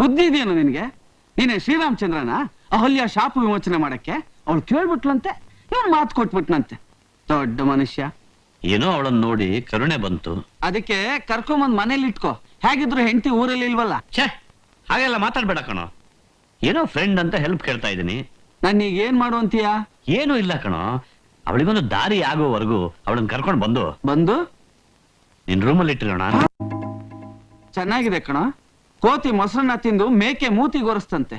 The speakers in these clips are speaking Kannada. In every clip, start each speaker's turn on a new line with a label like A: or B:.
A: ಬುದ್ಧಿ ಇದೆಯೇನು ನಿನಗೆ? ನೀನೆ ಶ್ರೀರಾಮಚಂದ್ರನ ಅಹಲ್ಯ ಶಾಪ ವಿಮೋಚನೆ ಮಾಡಕ್ಕೆ ಅವಳು ಕೇಳ್ಬಿಟ್ಲಂತೆ ಇವನು ಮಾತು ಕೊಟ್ಬಿಟ್ನಂತೆ. ದೊಡ್ಡ ಮನುಷ್ಯ.
B: ಏನೋ ಅವಳನ್ನ ನೋಡಿ ಕರುಣೆ ಬಂತು.
A: ಅದಕ್ಕೆ ಕರ್ಕೊಂಬಂದ್ ಮನೇಲಿ ಇಟ್ಕೋ. ಹೇಗಿದ್ರು ಹೆಂಡತಿ ಊರಲ್ಲಿ ಇಲ್ವಲ್ಲ?
B: ಛೇ ಹಾಗೆಲ್ಲ ಮಾತಾಡ್ಬೇಡ ಕಣೋ. ಏನೋ ಫ್ರೆಂಡ್ ಅಂತ ಹೆಲ್ಪ್ ಕೇಳ್ತಾ ಇದ್ದೀನಿ.
A: ನಾನೀಗ ಏನ್ ಮಾಡು ಅಂತೀಯಾ?
B: ಏನೂ ಇಲ್ಲ ಕಣೋ. ಅವಳಿಗೊಂದು ದಾರಿ ಆಗೋವರೆಗೂ ಅವಳನ್ನ ಕರ್ಕೊಂಡು ಬಂದು.
A: ಬಂದು?
B: ನಿನ್ ರೂಮಲ್ಲಿ ಇಟ್ಟಿರೋಣ
A: ಚೆನ್ನಾಗಿದೆ ಕಣ. ಕೋತಿ ಮೊಸರನ್ನ ತಿಂದು ಮೇಕೆ ಮೂತಿ ಗೊರಸ್ತಂತೆ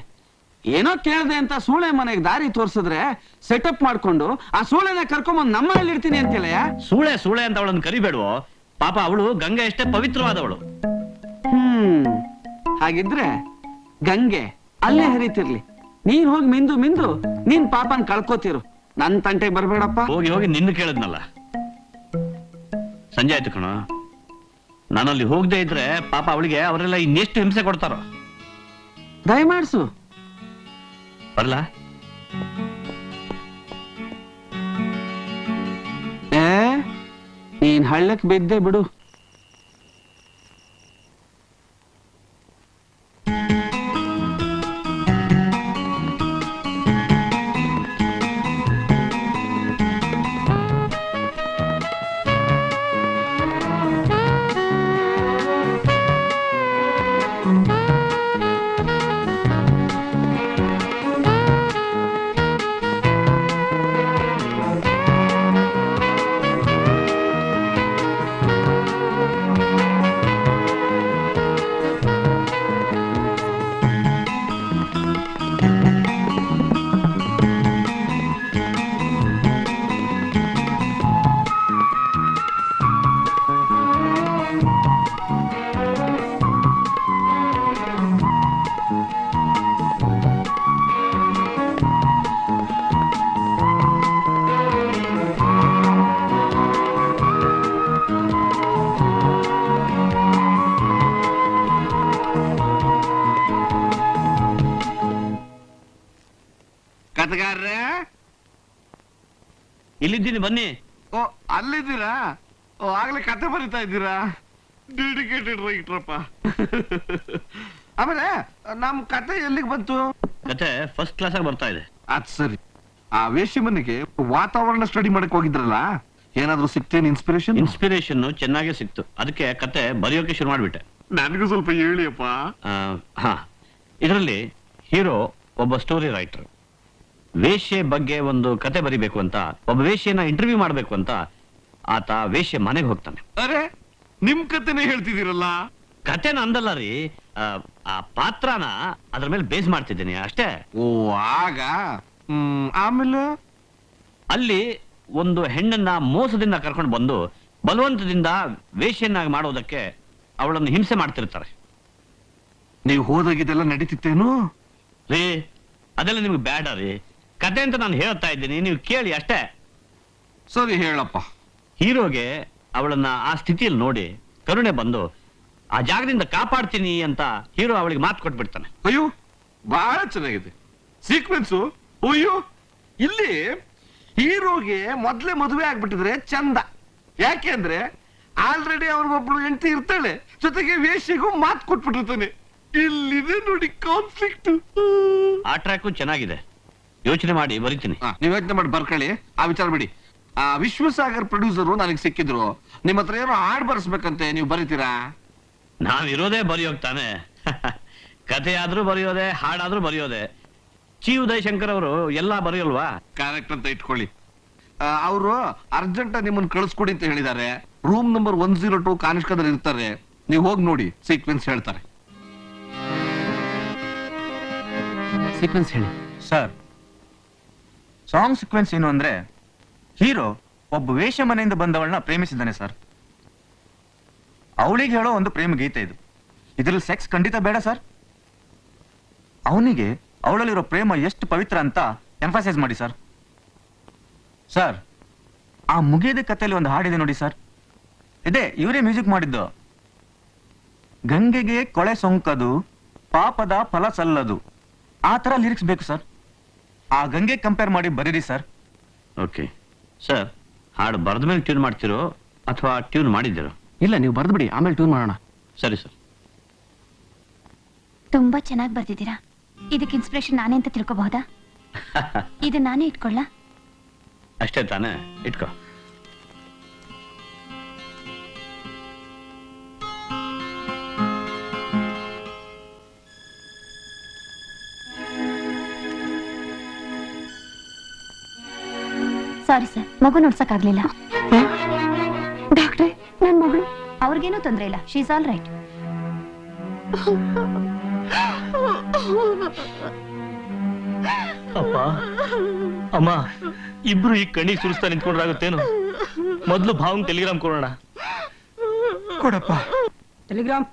A: ಏನೋ ಕೇಳದೆ ಅಂತ ಸೂಳೆ ಮನೆಗೆ ದಾರಿ ತೋರ್ಸಿದ್ರೆ ಸೆಟಪ್ ಮಾಡ್ಕೊಂಡು ಆ ಸೂಳೆನ ಕರ್ಕೊಂಬಂದು ನಮ್ಮ ಮನೇಲಿ ಇರ್ತೀನಿ ಅಂತಿಲ್ಲಯ್ಯ
B: ಸೂಳೆ ಸೂಳೆ ಅಂತ ಅವಳನ್ನ ಕರಿಬೇಡುವ? ಪಾಪ ಅವಳು ಗಂಗೆ ಎಷ್ಟೇ ಪವಿತ್ರವಾದವಳು.
A: ಹ್ಮ್. ಹಾಗಿದ್ರೆ ಗಂಗೆ ಅಲ್ಲೇ ಹರಿತಿರ್ಲಿ. ನೀನ್ ಹೋಗಿ ಮಿಂದು ಮಿಂದು ನೀನ್ ಪಾಪನ್ ಕಳ್ಕೋತಿರು. ನನ್ ತಂಟೆಗೆ ಬರ್ಬೇಡಪ್ಪ.
B: ಹೋಗಿ ಹೋಗಿ ನಿನ್ನ ಕೇಳಿದ್ನಲ್ಲ. ಸಂಜೆ ಆಯ್ತು ಕಣ. ನಾನಲ್ಲಿ ಹೋಗದೆ ಇದ್ರೆ ಪಾಪ ಅವಳಿಗೆ ಅವರೆಲ್ಲ ಇನ್ನೆಷ್ಟು ಹಿಂಸೆ ಕೊಡ್ತಾರೋ?
A: ದಯಮಾಡ್ಸು.
B: ಬರಲ್ಲ
A: ಏ ನೀನ್ ಹಳ್ಳಕ್ ಬಿದ್ದೆ ಬಿಡು.
B: ಇಲ್ಲಿದ್ದೀನಿ ಬನ್ನಿ.
C: ಓ ಅಲ್ಲಿದ್ದೀರಾ? ಓ ಆಗ್ಲೇ ಕತೆ ಬರಿತಾ ಇದ್ದೀರಾ? ಡೆಡಿಕೇಟೆಡ್ ರೈಟ್ರಪ್ಪ ಆಮೇಲೆ ನಮ್ ಕತೆ ಎಲ್ಲಿಗೆ ಬಂತು?
B: ಕತೆ ಫಸ್ಟ್ ಕ್ಲಾಸ್ ಆಗಿ ಬರ್ತಾ ಇದೆ.
C: ಅದ್ ಸರಿ. ಆ ವೇಶ್ಯ ಮನೆಗೆ ವಾತಾವರಣ ಸ್ಟಡಿ ಮಾಡಕ್ ಹೋಗಿದ್ರಲ್ಲ ಏನಾದ್ರೂ ಸಿಕ್ತೇನ್ ಇನ್ಸ್ಪಿರೇಷನ್
B: ಇನ್ಸ್ಪಿರೇಷನ್ ಚೆನ್ನಾಗೇ ಸಿಕ್ತು. ಅದಕ್ಕೆ ಕತೆ ಬರೆಯೋಕೆ ಶುರು ಮಾಡ್ಬಿಟ್ಟೆ.
C: ನನಗೂ ಸ್ವಲ್ಪ ಹೇಳಿಯಪ್ಪ.
B: ಆ, ಹಾ. ಇದರಲ್ಲಿ ಹೀರೋ ಒಬ್ಬ ಸ್ಟೋರಿ ರೈಟರ್ ವೇಶ್ಯೆ ಬಗ್ಗೆ ಒಂದು ಕತೆ ಬರಿಬೇಕು ಅಂತ ಒಬ್ಬ ವೇಶ್ಯನ ಇಂಟರ್ವ್ಯೂ ಮಾಡಬೇಕು ಅಂತ ಆತ ವೇಶ್ಯೆ ಮನೆಗೆ ಹೋಗ್ತಾನೆ.
C: ಅರೆ ನಿಮ್ ಕತೆನೇ ಹೇಳ್ತಿದ್ದೀರಲ್ಲ?
B: ಕತೆನ ಅಂದಲ್ಲ ರೀ ಆ, ಆ ಪಾತ್ರನ ಅದ್ರ ಮೇಲೆ ಬೇಸ್ ಮಾಡ್ತಿದ್ದೀನಿ ಅಷ್ಟೇ.
C: ಓ ಆಗ? ಹ್ಮ್ ಆಮೇಲೆ?
B: ಅಲ್ಲಿ ಒಂದು ಹೆಣ್ಣನ್ನ ಮೋಸದಿಂದ ಕರ್ಕೊಂಡು ಬಂದು ಬಲವಂತದಿಂದ ವೇಶ್ಯನ್ನಾಗಿ ಮಾಡೋದಕ್ಕೆ ಅವಳನ್ನು ಹಿಂಸೆ ಮಾಡ್ತಿರ್ತಾರೆ.
C: ನೀವು ಹೋದಾಗಿದ್ದೆಲ್ಲ ನಡೀತಿತ್ತೇನು?
B: ರೀ ಅದೆಲ್ಲ ನಿಮ್ಗೆ ಬೇಡ ರೀ. ಕತೆ ಅಂತ ನಾನು ಹೇಳ್ತಾ ಇದ್ದೀನಿ ನೀವು ಕೇಳಿ ಅಷ್ಟೇ.
C: ಸರಿ ಹೇಳಪ್ಪ.
B: ಹೀರೋಗೆ ಅವಳನ್ನ ಆ ಸ್ಥಿತಿಯಲ್ಲಿ ನೋಡಿ ಕರುಣೆ ಬಂದು ಆ ಜಾಗದಿಂದ ಕಾಪಾಡ್ತೀನಿ ಅಂತ ಹೀರೋ ಅವಳಿಗೆ ಮಾತು ಕೊಟ್ಬಿಡ್ತಾನೆ.
C: ಅಯ್ಯೋ ಬಹಳ ಚೆನ್ನಾಗಿದೆ. ಸೀಕ್ವೆನ್ಸು ಅಯ್ಯೋ ಇಲ್ಲಿ ಹೀರೋಗೆ ಮೊದಲೇ ಮದುವೆ ಆಗ್ಬಿಟ್ಟಿದ್ರೆ ಚಂದ. ಯಾಕೆ ಅಂದ್ರೆ ಆಲ್ರೆಡಿ ಅವ್ರಿಗೊಬ್ಳು ಹೆಂಡತಿ ಇರ್ತಾಳೆ ಜೊತೆಗೆ ವೇಷಿಗೂ ಮಾತು ಕೊಟ್ಬಿಟ್ಟಿರ್ತಾನೆ. ಇಲ್ಲಿದೆ ನೋಡಿ ಕಾನ್ಫ್ಲಿಕ್ಟ್
B: ಆ ಟ್ರ್ಯಾಕು ಚೆನ್ನಾಗಿದೆ. ಯೋಚನೆ ಮಾಡಿ ಬರೀತೀನಿ.
C: ನೀವು ಯೋಚನೆ ಮಾಡಿ ಬರ್ಕೊಳ್ಳಿ. ಆ ವಿಚಾರ ಬಿಡಿ. ಆ ವಿಶ್ವಸಾಗರ್ ಪ್ರೊಡ್ಯೂಸರು ನನಗೆ ಸಿಕ್ಕಿದ್ರು. ನಿಮ್ಮ ಹತ್ರ ಏನೋ ಹಾಡ್ ಬರ್ಸ್ಬೇಕಂತೆ ನೀವು ಬರೀತೀರಾ?
B: ನಾವಿರೋದೇ ಬರೆಯೋಕ್ ತಾನೆ. ಕಥೆ ಆದ್ರೂ ಬರೆಯೋದೆ ಹಾಡಾದ್ರೂ ಬರೆಯೋದೆ. ಚಿ ಉದಯ್ ಶಂಕರ್ ಅವರು ಎಲ್ಲಾ ಬರೆಯಲ್ವಾ?
C: ಕರೆಕ್ಟ್ ಅಂತ ಇಟ್ಕೊಳ್ಳಿ. ಅವರು ಅರ್ಜೆಂಟ್ ನಿಮ್ಮನ್ನ ಕಳಿಸ್ಕೊಡಿ ಅಂತ ಹೇಳಿದ್ದಾರೆ. Room number one zero two ಕಾನಿಷ್ಕದಲ್ಲಿ ಇರ್ತಾರೆ. ನೀವು ಹೋಗಿ ನೋಡಿ ಸೀಕ್ವೆನ್ಸ್ ಹೇಳ್ತಾರೆ.
A: ಸೀಕ್ವೆನ್ಸ್ ಹೇಳಿ.
D: ಸರ್ ಸಾಂಗ್ ಸೀಕ್ವೆನ್ಸ್ ಏನು ಅಂದ್ರೆ, ಹೀರೋ ಒಬ್ಬ ವೇಷ ಮನೆಯಿಂದ ಬಂದವಳನ್ನ ಪ್ರೇಮಿಸಿದ್ದಾನೆ ಸರ್. ಅವಳಿಗೆ ಹೇಳೋ ಒಂದು ಪ್ರೇಮ ಗೀತೆ ಇದು. ಇದರಲ್ಲಿ ಸೆಕ್ಸ್ ಖಂಡಿತ ಬೇಡ ಸರ್. ಅವನಿಗೆ ಅವಳಲ್ಲಿರೋ ಪ್ರೇಮ ಎಷ್ಟು ಪವಿತ್ರ ಅಂತ ಎಂಫಸೈಸ್ ಮಾಡಿ ಸರ್. ಸರ್, ಆ ಮುಗಿಯದ ಕಥೆಯಲ್ಲಿ ಒಂದು ಹಾಡಿದೆ ನೋಡಿ ಸರ್. ಇದೇ, ಇವರೇ ಮ್ಯೂಸಿಕ್ ಮಾಡಿದ್ದು. ಗಂಗೆಗೆ ಕೊಳೆ ಸೊಂಕದು, ಪಾಪದ ಫಲ ಸಲ್ಲದು. ಆ ತರ ಲಿರಿಕ್ಸ್ ಬೇಕು ಸರ್. ಆ ಗಂಗೆ ಕಂಪೇರ್ ಮಾಡಿ ಬರೀರಿ ಸರ್
B: ಓಕೆ ಸರ್ ಹಾಡು ಬರೆದ ಮೇಲೆ ಟ್ಯೂನ್ ಮಾಡ್ತಿರೋ ಅಥವಾ ಟ್ಯೂನ್ ಮಾಡಿದ್ದೀರೋ?
A: ಇಲ್ಲ ನೀವು ಬರ್ದ್ಬಿಡಿ ಆಮೇಲೆ ಟ್ಯೂನ್ ಮಾಡೋಣ.
B: ಸರಿ ಸರ್
E: ತುಂಬಾ ಚೆನ್ನಾಗಿ ಬರ್ತಿದ್ದೀರಾ ಇದಕ್ಕೆ ಇನ್ಸ್ಪಿರೇಷನ್ ನಾನೇ ಅಂತ ತಿಳ್ಕೋಬಹುದಾ? ಇದು ನಾನೇ ಇಟ್ಕೊಳ್ಳ?
B: ಅಷ್ಟೇ ತಾನೇ ಇಟ್ಕೋ.
E: ಸಾರಿ ಸರ್ ಮಗು ನೋಡ್ಸಕ್ಕಾಗ್ಲಿಲ್ಲ. ಡಾಕ್ಟ್ರೆ ನನ್ ಮಗಳು ಅವ್ರಿಗೇನೂ ತೊಂದ್ರೆ ಇಲ್ಲ. ಶೀಸ್ ಆಲ್ ರೈಟ್
F: ಅಪ್ಪ ಅಮ್ಮ ಇಬ್ರು ಈ ಕಣ್ಣಿಗೆ ಸುರಿಸ್ತಾ ನಿಂತ್ಕೊಂಡ್ರಾಗುತ್ತೇನು? ಮೊದ್ಲು ಭಾವನ್ ಟೆಲಿಗ್ರಾಮ್ ಕೊಡೋಣ.
D: ಕೊಡಪ್ಪ.
A: ಟೆಲಿಗ್ರಾಮ್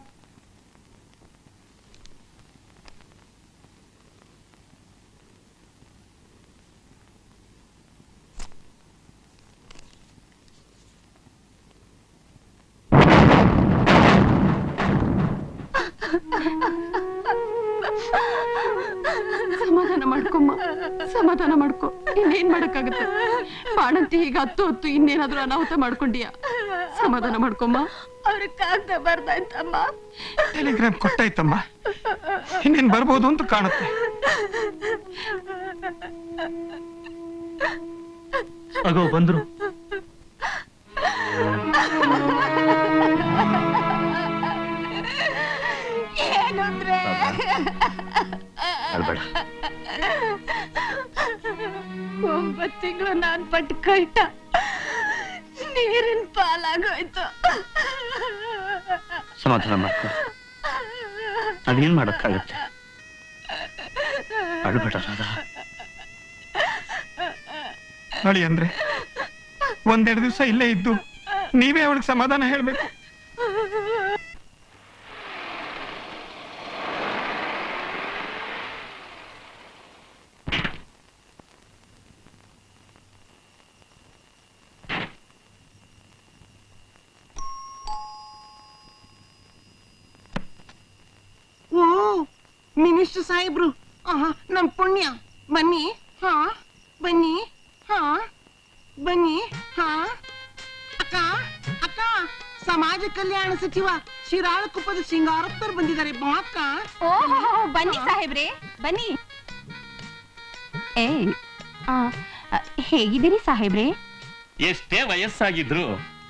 G: ಸಮಾಧಾನ ಮಾಡ್ಕೊ. ಇನ್ನೇನ್ ಮಾಡಕ್ಕಾಗತ್ತೆ? ಬಾಣಂತಿ ಈಗ ಹತ್ತು ಹತ್ತು ಇನ್ನೇನಾದ್ರೂ ಅನಾಹುತ ಮಾಡ್ಕೊಂಡಿಯ? ಸಮಾಧಾನ ಮಾಡ್ಕೊಮ್ಮ
H: ಅವ್ರಿಗೆ ಕಾಗ್ದ ಬರ್ದಾಯ್ತಮ್ಮ.
D: ಟೆಲಿಗ್ರಾಮ್ ಕೊಟ್ಟಾಯ್ತಮ್ಮ. ಇನ್ನೇನ್ ಬರ್ಬೋದು ಅಂತ ಕಾಣುತ್ತೆ.
F: ಅಗೋ ಬಂದ್ರು.
H: ಏನಂದ್ರೆ? ಒಂಬತ್ತು ತಿಂಗಳು ನಾನ್ ಪಟ್ಟು ಕೈಟ ನೀರಿನ ಪಾಲಾಗೋಯ್ತು.
B: ಸಮಾಧಾನ ಮಾಡ್ಕೊ. ಅದೇನ್ ಮಾಡಕ್ಕಾಗತ್ತೆ? ಅಳ್ಬೇಡ ರಾಧಾ.
D: ನೋಡಿ ಅಂದ್ರೆ ಒಂದೆರಡು ದಿವಸ ಇಲ್ಲೇ ಇದ್ದು ನೀವೇ ಅವಳಿಗೆ ಸಮಾಧಾನ ಹೇಳ್ಬೇಕು.
I: ಮಿನಿಸ್ಟರ್ ಸಾಹೇಬ್ರು. ಆಹಾ ನಮ್ ಪುಣ್ಯ. ಬನ್ನಿ. ಹಾ ಬನ್ನಿ. ಹಾ ಬನ್ನಿ. ಹಾ. ಅಕ್ಕ ಅಕ್ಕ. ಸಮಾಜ ಕಲ್ಯಾಣ ಸಚಿವ ಶಿರಾಳಕುಪ್ಪದ ಸಿಂಗಾರಪ್ಪರ್ ಬಂದಿದ್ದಾರೆ. ಬಾ ಅಕ್ಕ.
E: ಓಹೋ ಬನ್ನಿ ಸಾಹೇಬ್ರೆ. ಬನ್ನಿ. ಏ ಆ, ಆ, ಹೇಗಿದ್ದೀರಿ ಸಾಹೇಬ್ರೆ?
F: ಎಷ್ಟೇ ವಯಸ್ಸಾಗಿದ್ರು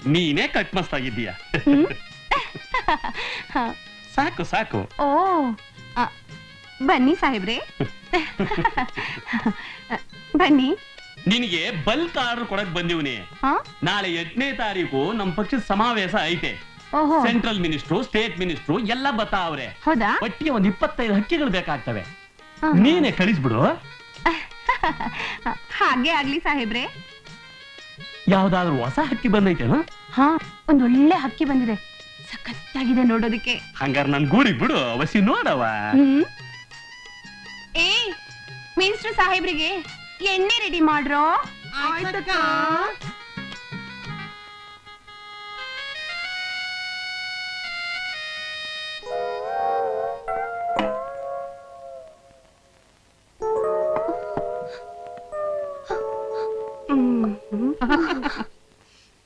F: ನೀನೇ ಕಟ್ಮಸ್ತಾಗಿದ್ದೀಯ
E: ಆಗಿದ್ದೀಯ
F: ಸಾಕು ಸಾಕು.
E: ಓ ಆ, ಬನ್ನಿ ಸಾಹೇಬ್ರೆ. ಬನ್ನಿ.
F: ನಿನಗೆ ಬಲ್ಕ್ ಆರ್ಡರ್ ಕೊಡಕ್ ಬಂದಿವ್ನಿ. ನಾಳೆ ಎಂಟನೇ ತಾರೀಕು ನಮ್ ಪಕ್ಷದ ಸಮಾವೇಶ ಐತೆ.
E: ಓಹೋ.
F: ಸೆಂಟ್ರಲ್ ಮಿನಿಸ್ಟ್ರು ಸ್ಟೇಟ್ ಮಿನಿಸ್ಟ್ರು ಎಲ್ಲ ಬತ್ತಾವ್ರೆ
E: ಹೌದಾ?
F: ಒಟ್ಟಿಗೆ ಒಂದ್ ಇಪ್ಪತ್ತೈದು ಹಕ್ಕಿಗಳು ಬೇಕಾಗ್ತವೆ.
E: ನೀನೆ
F: ನೀನೇ ಕಳಿಸ್ಬಿಡು.
E: ಹಾಗೆ ಆಗ್ಲಿ ಸಾಹೇಬ್ರೆ.
F: ಯಾವ್ದಾದ್ರು ಹೊಸ ಹಕ್ಕಿ ಬಂದೈತೆ
E: ಹಾ ಒಂದ್ ಒಳ್ಳೆ ಹಕ್ಕಿ ಬಂದಿದೆ. ಸಖತ್ತಾಗಿದೆ ನೋಡೋದಕ್ಕೆ.
F: ಹಂಗಾರ ನನ್ ಗೂಡಿ ಬಿಡು ಅವಸಿ ನೋಡವ
E: ಹ್ಮ್. ಮಿನಿಸ್ಟರ್ ಸಾಹೇಬ್ರಿಗೆ ಎಣ್ಣೆ ರೆಡಿ ಮಾಡ್ರೋ?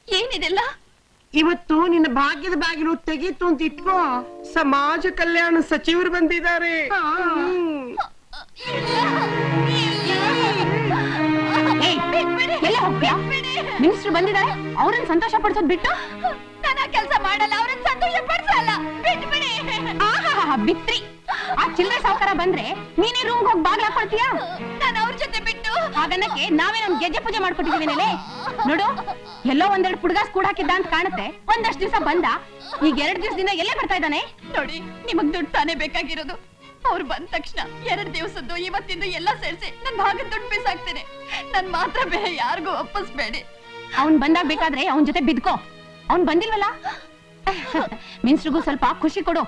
H: ಏನಿದೆಲ್ಲ
I: ಇವತ್ತು ನಿನ್ನ ಭಾಗ್ಯದ ಬಾಗಿಲು ತೆಗೀತು ಅಂತ ಇಟ್ಕೋ. ಸಮಾಜ ಕಲ್ಯಾಣ ಸಚಿವರು ಬಂದಿದ್ದಾರೆ.
E: ಮಿನಿಸ್ಟರ್ ಬಂದಿದ್ದಾರೆ ಅವ್ರನ್ನ ಸಂತೋಷ ಪಡಿಸೋದ್ ಬಿಟ್ಟು?
H: ನಾನು ಆ ಕೆಲಸ ಮಾಡಲ್ಲ ಅವ್ರನ್ನ ಸಂತೋಷ ಪಡಿಸಲ್ಲ. ಬಿಟ್ಬಿಡಿ
E: ಬಿತ್ರಿ. ಆ ಚಿಲ್ಲರೆ ಸಾವುಕಾರ ಬಂದ್ರೆ ನೀನೇ ರೂಮ್ ಹೋಗಿ ಬಾಗ್ಲ ಹಾಕೊಳ್ತೀಯಾ
H: ನಾನು ಅವ್ರ ಜೊತೆ ಬಿಟ್ಟು.
E: ಹಾಗನ್ನಕ್ಕೆ ನಾವೇ ನಮ್ ಗೆಜ್ಜೆ ಪೂಜೆ ಮಾಡ್ಕೊಟ್ಟಿದೀವಿ ನೆಲೆ. ನೋಡು ಎಲ್ಲೋ ಒಂದೆರಡು ಪುಡ್ಗಾಸ್ ಕೂಡ ಹಾಕಿದ್ದ ಅಂತ ಕಾಣುತ್ತೆ. ಒಂದಷ್ಟು ದಿವಸ ಬಂದ ಈಗ ಎರಡು ದಿವಸದಿಂದ ಎಲ್ಲೇ ಬರ್ತಾ ಇದ್ದಾನೆ?
H: ನೋಡಿ ನಿಮಗ್ ದುಡ್ಡು ತಾನೇ ಬೇಕಾಗಿರೋದು. ಅವ್ರು ಬಂದ ತಕ್ಷಣ ಎರಡು ದಿವಸದ್ದು ಇವತ್ತಿಂದು ಎಲ್ಲ ಸೇರಿಸಿ ನನ್ ಭಾಗದ ದುಡ್ಡು ಬೀಸಾಕ್ತೇನೆ. ನನ್ ಮಾತ್ರ ಬೇರೆ ಯಾರಿಗೂ ಒಪ್ಪಿಸ್ಬೇಡಿ.
E: ಅವ್ನ್ ಬಂದಾಗ ಬೇಕಾದ್ರೆ ಅವನ್ ಜೊತೆ ಬಿದ್ಕೋ. ಅವ್ನ್ ಬಂದಿಲ್ವಲ್ಲ? ಮಿನ್ಸ್ರಿಗೂ ಸ್ವಲ್ಪ ಖುಷಿ ಕೊಡು.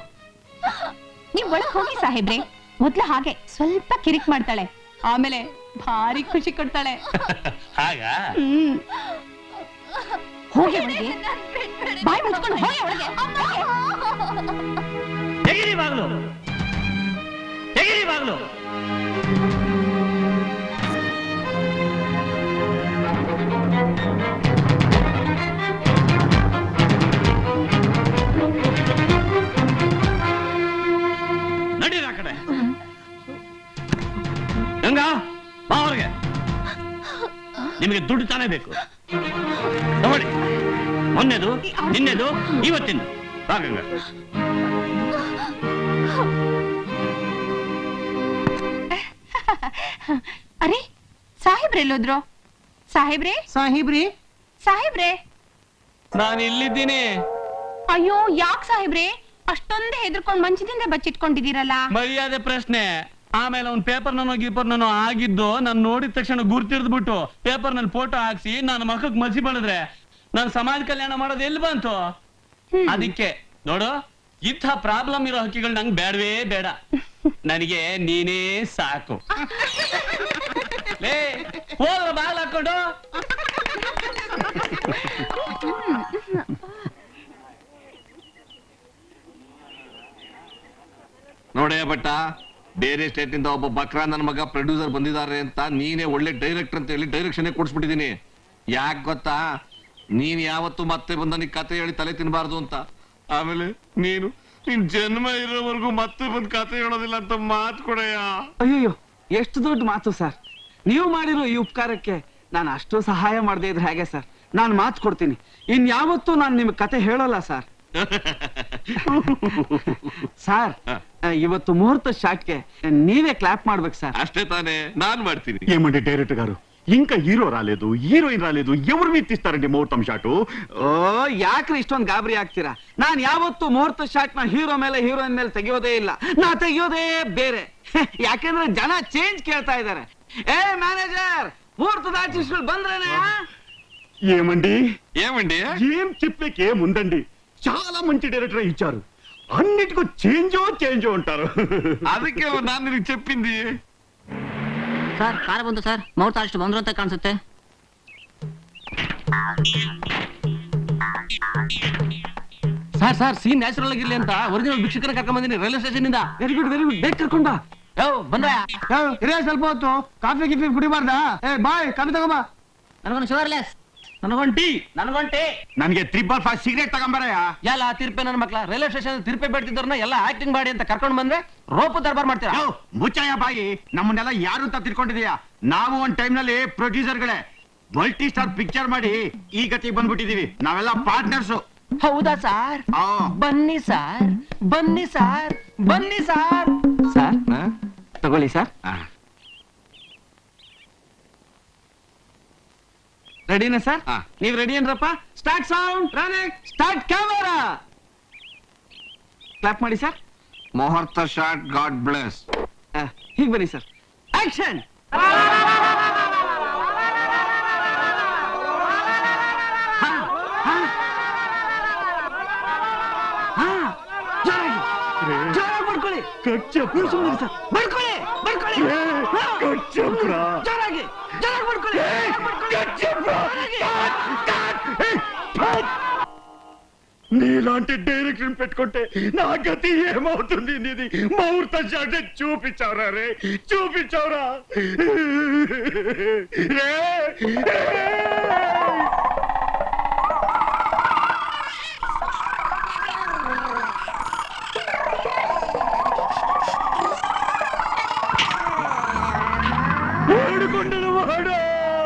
E: ನೀವ್ ಒಳಗ್ ಹೋಗಿ ಸಾಹೇಬ್ರೆ ಮೊದ್ಲು ಹಾಗೆ ಸ್ವಲ್ಪ ಕಿರಿಕ್ ಮಾಡ್ತಾಳೆ. ಆಮೇಲೆ ಭಾರಿ ಖುಷಿ ಕೊಡ್ತಾಳೆ.
F: ಹಾಗ?
E: ಹ್ಮ್. ಹೋಗಿ ಒಳಗೆ
H: ನನ್ ಬಿಟ್ಬಿಡಿ.
E: ಬಾಯಿ ಮುಚ್ಕೊಂಡು ಹೋಗಿ ಒಳಗೆ
F: ಬಾಗ್ಲು? ತೆಗಿರಿ ಬಾಗ್ಲು. ಆ ಕಡೆ.
B: ಬಾ ಹೊರಗೆ. ನಿಮಗೆ ದುಡ್ಡು ತಾನೇ ಬೇಕು. ನೋಡಿ ಮೊನ್ನೆದು, ನಿನ್ನೆದು ಇವತ್ತಿನ ಬಾ
E: ಅರೆ ಸಾಹೇಬ್ರೆ ಎಲ್ಲೋದ್ರು? ಸಾಹೇಬ್ರೆ?
I: ಸಾಹೇಬ್ರಿ?
E: ಸಾಹೇಬ್ರೆ?
F: ನಾನು ಇಲ್ಲಿದ್ದೀನಿ
E: ಅಯ್ಯೋ ಯಾಕ್ ಸಾಹೇಬ್ರೆ? ಅಷ್ಟೊಂದೇ ಹೆದರ್ಕೊಂಡು ಮಂಚದಿಂದ ಬಚ್ಚಿಟ್ಕೊಂಡಿದ್ದೀರಲ್ಲ?
F: ಮರ್ಯಾದೆ ಪ್ರಶ್ನೆ. ಆಮೇಲೆ ಅವ್ನ್ ಪೇಪರ್ ನನ್ನೋ ಗೀಪರ್ ನಾನು ಆಗಿದ್ದು ನಾನು ನೋಡಿದ ತಕ್ಷಣ ಗುರ್ತಿರ್ದ್ಬಿಟ್ಟು ಪೇಪರ್ನಲ್ಲಿ ಫೋಟೋ ಹಾಕ್ಸಿ ನನ್ನ ಮಕ್ಕಕ್ಕೆ ಮಸಿ ಬಳಿದ್ರೆ ನಾನು ಸಮಾಜ ಕಲ್ಯಾಣ ಮಾಡೋದು ಎಲ್ಲಿ ಬಂತು? ಅದಕ್ಕೆ ನೋಡು. ಇಂಥ ಪ್ರಾಬ್ಲಮ್ ಇರೋ ಹಕ್ಕಿಗಳು ನಂಗೆ ಬೇಡವೇ ಬೇಡ. ನನಗೆ ನೀನೇ ಸಾಕು. ಲೇ ಬಾಲ್ ಹಾಕೊಂಡು.
C: ನೋಡೇ ಭಟ್ಟ, ಬೇರೆ ಸ್ಟೇಟ್ ಇಂದ ಒಬ್ಬ ಬಕ್ರಾ ನನ್ನ ಮಗ ಪ್ರೊಡ್ಯೂಸರ್ ಬಂದಿದ್ದಾರೆ ಅಂತ ನೀನೇ ಒಳ್ಳೆ ಡೈರೆಕ್ಟರ್ ಅಂತ ಹೇಳಿ ಡೈರೆಕ್ಷನ್ ಕೊಡ್ಸ್ಬಿಟ್ಟಿದೀನಿ ಯಾಕೆ ಗೊತ್ತಾ? ನೀನ್ ಯಾವತ್ತು ಮತ್ತೆ ಬಂದ ನೀ ಕತೆ ಹೇಳಿ ತಲೆ ತಿನ್ಬಾರ್ದು ಅಂತ. ಆಮೇಲೆ ನೀನು ನಿನ್ ಜನ್ಮ ಇರೋವರೆಗೂ ಮತ್ತೆ ಬಂದ್ ಕತೆ ಹೇಳೋದಿಲ್ಲ ಅಂತ ಮಾತು ಕೊಡಯ್ಯ
A: ಅಯ್ಯೋ ಎಷ್ಟು ದೊಡ್ಡ ಮಾತು ಸರ್ ನೀವು ಮಾಡಿರೋ ಈ ಉಪಕಾರಕ್ಕೆ ನಾನು ಅಷ್ಟು ಸಹಾಯ ಮಾಡದೇ ಇದ್ರೆ ಹೇಗೆ ಸರ್ ನಾನು ಮಾತು ಕೊಡ್ತೀನಿ ಇನ್ಯಾವತ್ತೂ ನಾನು ನಿಮ್ಗೆ ಕತೆ ಹೇಳೋಲ್ಲ ಸರ್ ಸರ್ ಇವತ್ತು ముహూర్త షాట్కే నీవే క్లాప్ ಮಾಡ್ಬೇಕು ಸರ್
C: ಅಷ್ಟೇ ತಾನೇ ನಾನ್ ಮಾಡ್ತೀನಿ
J: ఏమండి డైరెక్టర్ గారు ఇంకా హీరో రాలేదు హీరోయిన్ రాలేదు ఎవరు మీరు తీస్తారండి ముహూర్తం షాటు
A: ಓ ಯಾಕ್ರಿ ಇಷ್ಟೊಂದು ಗಾಬರಿ ಆಗ್ತೀರಾ ನಾನ್ ಯಾವತ್ತು ಮುಹೂರ್ತ ಶಾಟ್ ನ ಹೀರೋ ಮೇಲೆ ಹೀರೋಯಿನ್ ಮೇಲೆ ತೆಗಿಯೋದೇ ಇಲ್ಲ ನಾ ತೆಗಿಯೋದೇ ಬೇರೆ ಯಾಕೆಂದ್ರೆ ಜನ ಚೇಂಜ್ ಕೇಳ್ತಾ ಇದ್ದಾರೆ ಏ ಮ್ಯಾನೇಜರ್ ಮುಹೂರ್ತದ ಆರ್ಟಿಸ್ಟ್ಗಳು ಬಂದ್ರೇನೆ
J: ఏమండి
C: ఏమండి
J: ఏం చెప్పేకి ఏముందండి చాలా మంచి డైరెక్టర్ ఇచ్చారు అన్నిటికీ చేంజో చేంజో ఉంటారు
C: ಅದಕ್ಕೆ ನಾನ್ ನಿನಗೆ చెప్పింది
K: ಸರ್ ಕಾರ ಬಂತು ಸರ್. ಮುಹೂರ್ತ ಅಷ್ಟು ಬಂದ್ರು ಅಂತ ಕಾಣಿಸುತ್ತೆ.
I: ಸರ್ ಸರ್ ಸೀನ್ ನ್ಯಾಚುರಲ್ ಆಗಿರ್ಲಿ ಅಂತ ಒರಿಜಿನಲ್ ಭಿಕ್ಷಕರ ಕರ್ಕೊಂಡ್ ಬಂದಿನಿ ರೈಲ್ವೆ ಸ್ಟೇಷನ್ ಇಂದ.
A: ವೆರಿ ಗುಡ್ ವೆರಿ ಗುಡ್ ಬೇಗ ಕರ್ಕೊಂಡ ಬಾ.
I: ಯೋ ಸ್ವಲ್ಪ ಹೊತ್ತು ಕಾಫಿ ಗಿಫಿ ಕುಡಿಬಾರ್ದಾ? ಏ ಬಾಯ್ ಕಾಫಿ ತಗೋಬಾ
K: ನನಗೊಂದು ಶುಗರ್ಲೆಸ್
I: ನನಗೊಂಟಿ ನನಗೊಂದ್ ಟೀ
J: ನನಗೆ ತ್ರಿಬಲ್ ಫೈವ್ ಸಿಗರೇಟ್ ತಗೊಂಬರಯ್ಯ.
I: ಎಲ್ಲ ತಿರ್ಪೆ ನನ್ನ ಮಕ್ಳ ರೈಲ್ವೆ ಸ್ಟೇಷನ್ ತಿರ್ಪೆ ಬೇಡ್ತಿದ್ದವ್ರನ್ನ ಎಲ್ಲ ಆಕ್ಟಿಂಗ್ ಮಾಡಿ ಅಂತ ಕರ್ಕೊಂಡು ಬಂದ್ರೆ ರೋಪು ದರ್ಬಾರ್ ಮಾಡ್ತೀರಾ?
J: ಯೋ, ಮುಚ್ಚಯ್ಯ ಬಾಯಿ ನಮ್ಮನ್ನೆಲ್ಲ ಯಾರು ಅಂತ ತಿಳ್ಕೊಂಡಿದೀಯಾ ನಾವು ಒಂದ್ ಟೈಮ್ನಲ್ಲಿ ಪ್ರೊಡ್ಯೂಸರ್ಗಳೇ ಮಲ್ಟಿ ಸ್ಟಾರ್ ಪಿಕ್ಚರ್ ಮಾಡಿ ಈ ಗತಿಗೆ ಬಂದ್ಬಿಟ್ಟಿದೀವಿ ನಾವೆಲ್ಲ ಪಾರ್ಟ್ನರ್ಸ್
I: ಹೌದಾ ಸಾರ್? ಬನ್ನಿ ಸಾರ್ ಬನ್ನಿ ಸಾರ್ ಬನ್ನಿ ಸಾರ್.
A: ಸಾರ್ ತಗೊಳ್ಳಿ ಸರ್. ರೆಡಿನಾ ಸರ್
C: ಹಾ.
A: ನೀವ್ ರೆಡಿ ಏನ್ರಪ್ಪ start sound start camera clap ಮಾಡಿ ಸರ್
C: ಮುಹೂರ್ತ ಶಾಟ್ ಗಾಡ್ ಬ್ಲೆಸ್
A: ಹೀಗೆ ಬನ್ನಿ ಸರ್ ಆಕ್ಷನ್ ಮಾಡ್ಕೊಳ್ಳಿ ನೀವು ಸುಮ್ಮನೆ ಸರ್
J: నీలాంటి డైరెక్టర్ పెట్టుకుంటే నా గతి ఏమవుతుంది నీది? ముహూర్త షాట్ చూపించావురా రే చూపించావురా. రే.